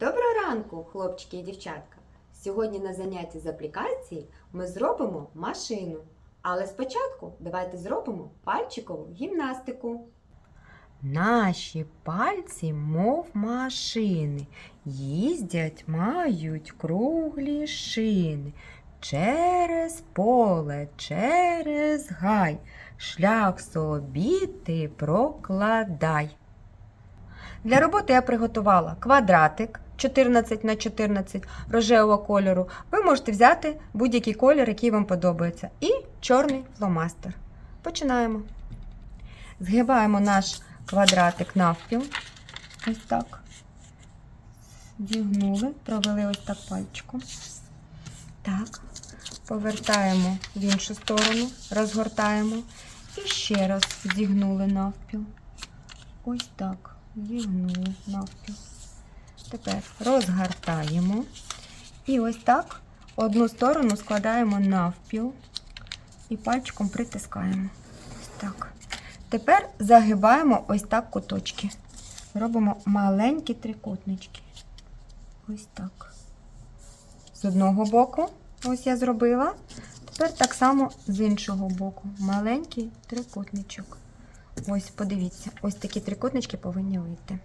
Доброго ранку, хлопчики і дівчатка! Сьогодні на занятті з аплікації ми зробимо машину. Але спочатку давайте зробимо пальчикову гімнастику. Наші пальці, мов машини, їздять, мають круглі шини. Через поле, через гай, шлях собі ти прокладай. Для роботи я приготувала квадратик 14 на 14 рожевого кольору. Ви можете взяти будь-який колір, який вам подобається, і чорний фломастер. Починаємо. Згибаємо наш квадратик навпіл. Ось так. Зігнули, провели ось так пальчиком. Так. Повертаємо в іншу сторону, розгортаємо і ще раз зігнули навпіл. Ось так. Зігнули навпіл. Тепер розгортаємо. І ось так одну сторону складаємо навпіл і пальчиком притискаємо. Ось так. Тепер загибаємо ось так куточки. Робимо маленькі трикутнички. Ось так. З одного боку, ось я зробила. Тепер так само з іншого боку. Маленький трикутничок. Ось, подивіться, ось такі трикутнички повинні вийти.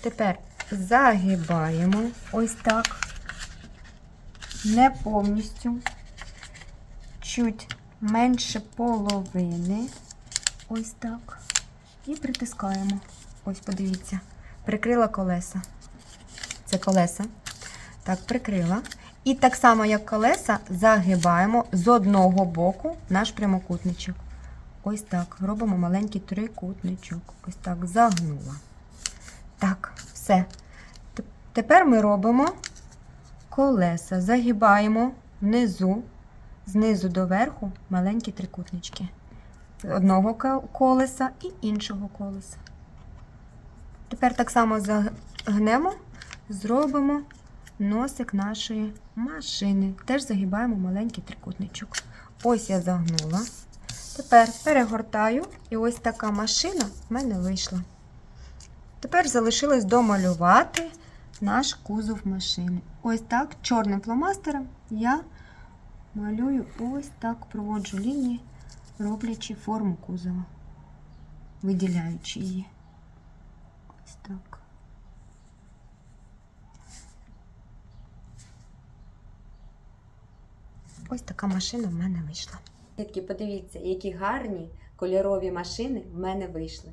Тепер загибаємо ось так. Не повністю. Чуть менше половини. Ось так. І притискаємо. Ось, подивіться. Прикрила колеса. Це колеса. Так, прикрила. І так само, як колеса, загибаємо з одного боку наш прямокутничок. Ось так. Робимо маленький трикутничок. Ось так загнула. Так, все. Тепер ми робимо колеса. Загибаємо внизу, знизу до верху маленькі трикутнички. Одного колеса і іншого колеса. Тепер так само загнемо, зробимо носик нашої машини. Теж загибаємо маленький трикутничок. Ось я загнула. Тепер перегортаю, і ось така машина в мене вийшла. Тепер залишилось домалювати наш кузов машини. Ось так чорним фломастером я малюю ось так, проводжу лінії, роблячи форму кузова, виділяючи її. Ось так. Ось така машина в мене вийшла. Дітки, подивіться, які гарні кольорові машини в мене вийшли.